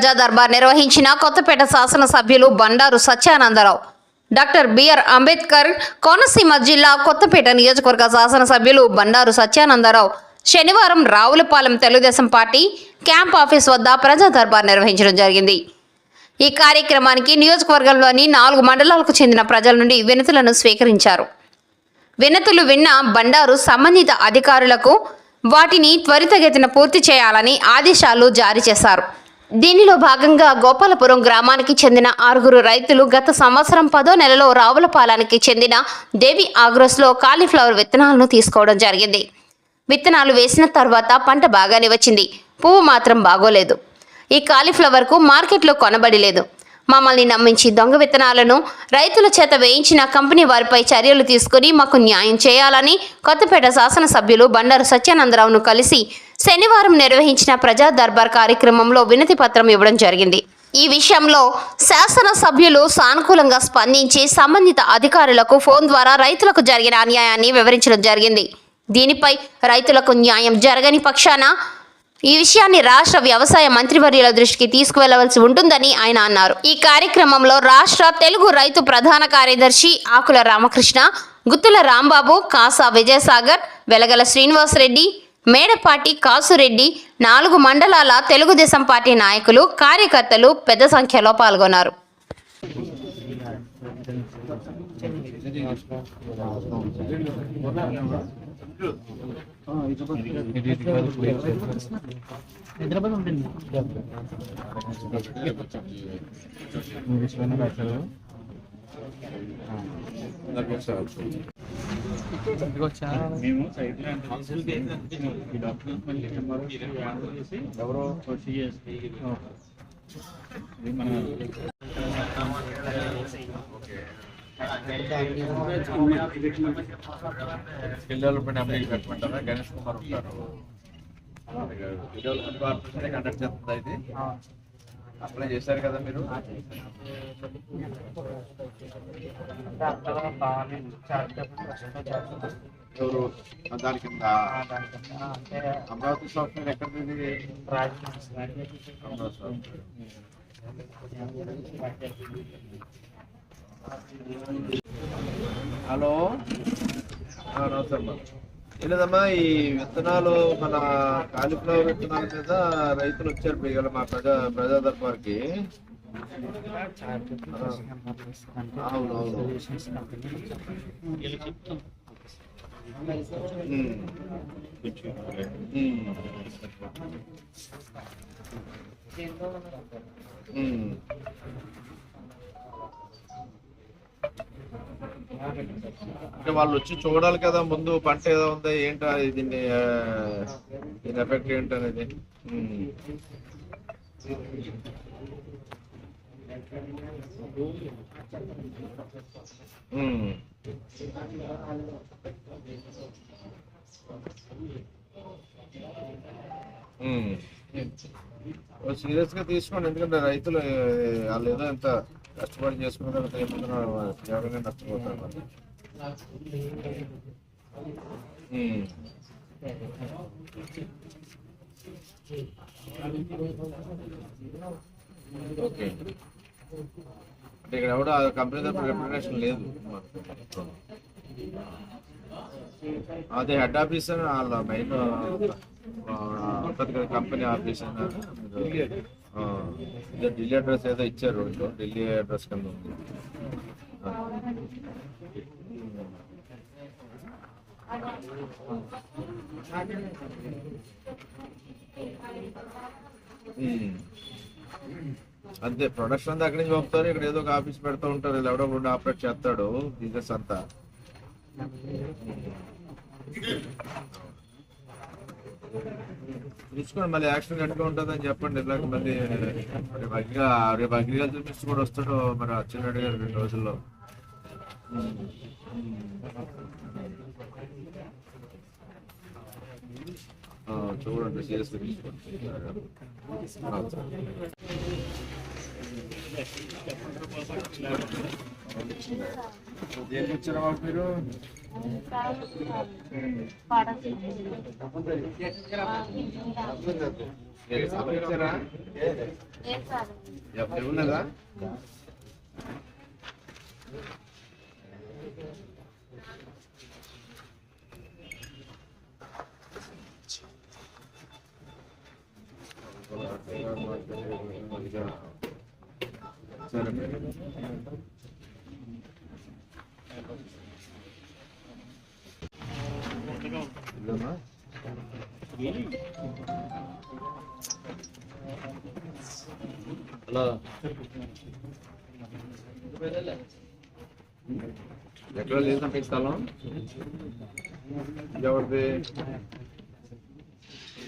ప్రజా దర్బార్ నిర్వహించిన కొత్తపేట శాసనసభ్యులు బండారు సత్యానందరావు. డాక్టర్ బిఆర్ అంబేద్కర్ కోనసీమ జిల్లా కొత్తపేట నియోజకవర్గ శాసనసభ్యులు బండారు సత్యానందరావు. శనివారం Ravulapalem Telugu Desam party camp office వద్ద ప్రజా దర్బార్ నిర్వహించడం జరిగింది. ఈ కార్యక్రమానికి నియోజకవర్గంలోని నాలుగు మండలాలకు చెందిన ప్రజల నుండి వినతులను స్వీకరించారు. వినతులు విన్న బండారు సంబంధిత అధికారులకు వాటిని త్వరితగతిన పూర్తి చేయాలని ఆదేశాలు జారీ చేశారు. దీనిలో భాగంగా గోపాలపురం గ్రామానికి చెందిన ఆరుగురు రైతులు గత సంవత్సరం పదో నెలలో రావులపాలానికి చెందిన దేవి ఆగ్రోస్లో కాలీఫ్లవర్ విత్తనాలను తీసుకోవడం జరిగింది. విత్తనాలు వేసిన తర్వాత పంట బాగానే వచ్చింది. పువ్వు మాత్రం బాగోలేదు. ఈ కాలీఫ్లవర్కు మార్కెట్లో కొనబడి లేదు. మమ్మల్ని నమ్మించి దొంగ విత్తనాలను రైతుల చేత వేయించిన కంపెనీ వారిపై చర్యలు తీసుకుని మాకు న్యాయం చేయాలని కొత్తపేట శాసనసభ్యులు బండారు సత్యానందరావును కలిసి శనివారం నిర్వహించిన ప్రజా దర్బార్ కార్యక్రమంలో వినతి పత్రం ఇవ్వడం జరిగింది. ఈ విషయంలో శాసనసభ్యులు సానుకూలంగా స్పందించి సంబంధిత అధికారులకు ఫోన్ ద్వారా రైతులకు జరిగిన అన్యాయాన్ని వివరించడం జరిగింది. దీనిపై రైతులకు న్యాయం జరగని పక్షాన ఈ విషయాన్ని రాష్ట్ర వ్యవసాయ మంత్రివర్యుల దృష్టికి తీసుకువెళ్ళవలసి ఉంటుందని ఆయన అన్నారు. ఈ కార్యక్రమంలో రాష్ట్ర తెలుగు రైతు ప్రధాన కార్యదర్శి ఆకుల రామకృష్ణ గుత్తుల రాంబాబు కాసా విజయసాగర్ వెలగల శ్రీనివాసరెడ్డి మేడపాటి కాసురెడ్డి నాలుగు మండలాల తెలుగుదేశం పార్టీ నాయకులు కార్యకర్తలు పెద్ద సంఖ్యలో పాల్గొన్నారు హైదరాబాద్ ఉంటుంది ఇంగ్లీష్లోనే రాశారు ఇంటికి వచ్చా మేము సైట్ ల్యాండ్ కౌన్సిల్కి ఏంటంటే ఈ డాక్యుమెంట్ మళ్ళీ ఎంఆర్ఓ హైదరాబాద్ ఉంటుంది ఎవరో మన స్కిల్ డెవలప్మెంట్ ఎంప్లాయీ పెట్టమంటారా గణేష్ కుమార్ ఉంటారు డెవలప్మెంట్ కార్పొరేషన్ కండక్ట్ చేస్తుంది ఇది అప్లై చేశారు కదా మీరు ఎవరు? దాని కింద అమరావతి సాఫ్ట్వేర్ ఎక్కడ అమరావతి సాఫ్ట్వేర్ హలో. ఆ, నమస్తే లేదమ్మా ఈ విత్తనాలు మన కాలీఫ్లవర్ విత్తనాల మీద రైతులు వచ్చారు ఇవాళ మా ప్రజా ప్రజా దర్బార్కి. అవును అవును. అంటే వాళ్ళు వచ్చి చూడాలి కదా ముందు పంట ఏదో ఉందా ఏంటా దీన్ని దీని ఎఫెక్ట్ ఏంటనేది ఉమ్. సీరియస్గా తీసుకోండి ఎందుకంటే రైతులు వాళ్ళు ఏదో ఎంత కష్టపడి చేసుకున్న తర్వాత ఏమన్నా తీవ్రంగా నష్టపోతారు మరి. ఓకే అంటే ఇక్కడ ఎవడో కంపెనీ తప్ప రిప్రజెంటేషన్ లేదు అదే హెడ్ ఆఫీసర్ వాళ్ళ మెయిన్ ఉంటుంది కదా కంపెనీ ఆఫీస్ ఢిల్లీ అడ్రస్ ఏదో ఇచ్చారు ఢిల్లీ అడ్రస్ కింద ఉంది. అంతే ప్రొడక్షన్ అంతా అక్కడి నుంచి పంపుతారు ఇక్కడ ఏదో ఒక ఆఫీస్ పెడతా ఉంటారు ఎవడో కూడా ఆపరేట్ చేస్తాడు బిజినెస్ అంతా. చూసుకోండి మళ్ళీ యాక్షన్ ఎట్లా ఉంటుంది అని చెప్పండి. ఇలాగ మళ్ళీ రేపు అగ్రి రేపు అగ్రికల్చర్ మినిస్టర్ కూడా వస్తాడు మరి అచ్చెన్నాయుడు గారు రెండు రోజుల్లో. చూడండి సీరియస్గా తీసుకోండి ఆ, వచ్చారా మీరు? ఇవ్వలేదా సరే మేడం. ఇదమ్మా హలో. ఎక్కడ లేదు మీ స్థలం. ఎవరిది?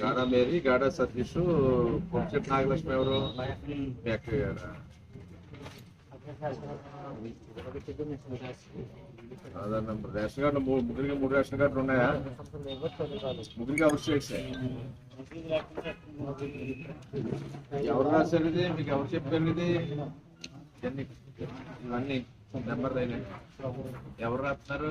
గాడా మేరీ గాడా సతీష్ పొంచెట్ నాగలక్ష్మి ఎవరు? ఫ్యాక్టరీ గారా? రేషన్ కార్డు ముగ్గురికి మూడు రేషన్ కార్డులు ఉన్నాయా? ముగ్గురికి అవసరం చేశాయి ఎవరు రాశారు ఇది మీకు ఎవరు చెప్పారు ఇది ఇవన్నీ ఇవన్నీ నెంబర్ అయినాయి ఎవరు రాస్తున్నారు?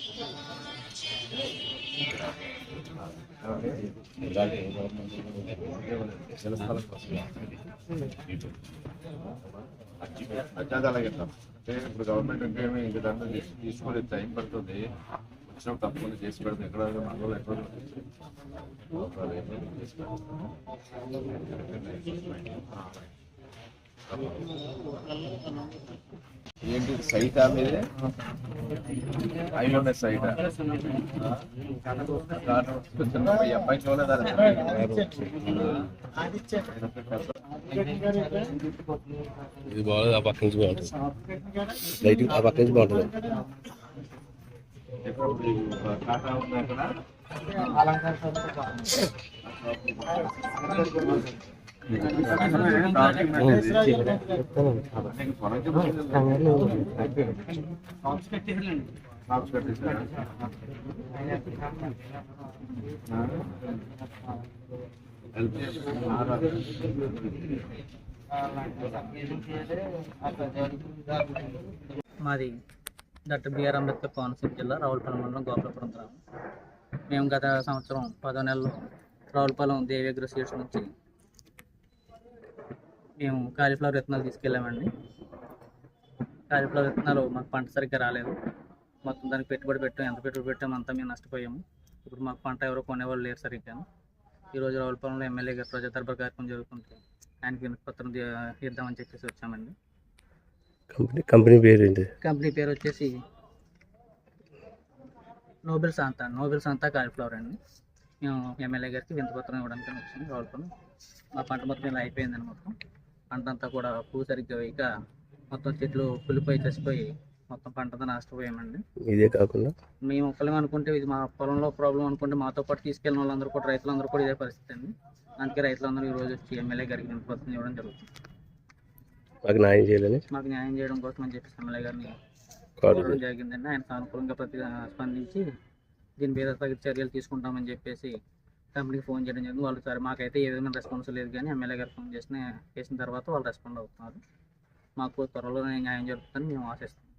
అజ్ఞాత అలాగే అంటే ఇప్పుడు గవర్నమెంట్ అంటే ఇంక దాంట్లో తీసుకోలేదు. టైం పడుతుంది. వచ్చినప్పుడు తప్పకుండా చేసి పెడతాం. ఎక్కడ మనలో ఎక్కడ చేసి పెడతాం. ఏంటి? సైట్ మీదే? అయిన సైట్. ఈ అబ్బాయి చూడలేదా ఇది బాగుంది ఆ పక్క నుంచి బాగుంటుంది. లైటింగ్ ఆ పక్క నుంచి బాగుంటుంది. ఉంది అక్కడ మాది డాక్టర్ బిఆర్ అంబేద్కర్ కోనసీమ జిల్లా రావులపాలెం మండలం గోపాలపురం గ్రామం. మేము గత సంవత్సరం పదో నెలలో రావులపాలెం దేవేగ్ర సీడ్స్ నుంచి మేము కాలీఫ్లవర్ విత్తనాలు తీసుకెళ్ళామండి. కాలీఫ్లవర్ విత్తనాలు మాకు పంట సరిగ్గా రాలేదు. మొత్తం దానికి పెట్టుబడి పెట్టాం. ఎంత పెట్టుబడి పెట్టాము అంతా మేము నష్టపోయాము. ఇప్పుడు మాకు పంట ఎవరు కొనేవాళ్ళు లేరు సరిగ్గా. ఈరోజు రావులపాలెంలో ఎమ్మెల్యే గారు ప్రజా దర్బార్ కార్యక్రమం జరుగుతుంది ఆయనకి వినతిపత్రం ది- ఇద్దామని చెప్పేసి వచ్చామండి. కంపెనీ కంపెనీ పేరు ఏంటి కంపెనీ పేరు వచ్చేసి Nobel Shanta Nobel Shanta cauliflower అండి. మేము ఎమ్మెల్యే గారికి వింతపత్రం ఇవ్వడానికి వచ్చాము రావులపల్లి మా పంట మొత్తం ఇలా అయిపోయిందండి మొత్తం పంట అంతా కూడా పువ్వు సరిగ్గా వేయక మొత్తం చెట్లు పులిపోయి చచ్చిపోయి మొత్తం పంట అంతా నష్టపోయామండి ఇదే కాకుండా? మేము ఒక్కలేం అనుకుంటే ఇది మా పొలంలో ప్రాబ్లం అనుకుంటే మాతో పాటు తీసుకెళ్ళిన వాళ్ళందరూ కూడా రైతులందరూ కూడా ఇదే పరిస్థితి అండి. అందుకే రైతులందరూ ఈ రోజు వచ్చి ఎమ్మెల్యే గారికి వింతపత్రం ఇవ్వడం జరుగుతుంది. మాకు న్యాయం చేయాలని? మాకు న్యాయం చేయడం కోసం అని చెప్పేసి ఎమ్మెల్యే గారిని కోరడం జరిగిందండి. ఆయన సానుకూలంగా ప్రతి స్పందించి దీని మీద తగిన చర్యలు తీసుకుంటామని చెప్పేసి కంపెనీకి ఫోన్ చేయడం జరిగింది. వాళ్ళు సరే మాకైతే ఏ విధమైన రెస్పాన్స్ లేదు కానీ ఎమ్మెల్యే గారు ఫోన్ చేసిన చేసిన తర్వాత వాళ్ళు రెస్పాండ్ అవుతున్నారు మాకు త్వరలో న్యాయం జరుగుతుందని మేము ఆశిస్తున్నాం.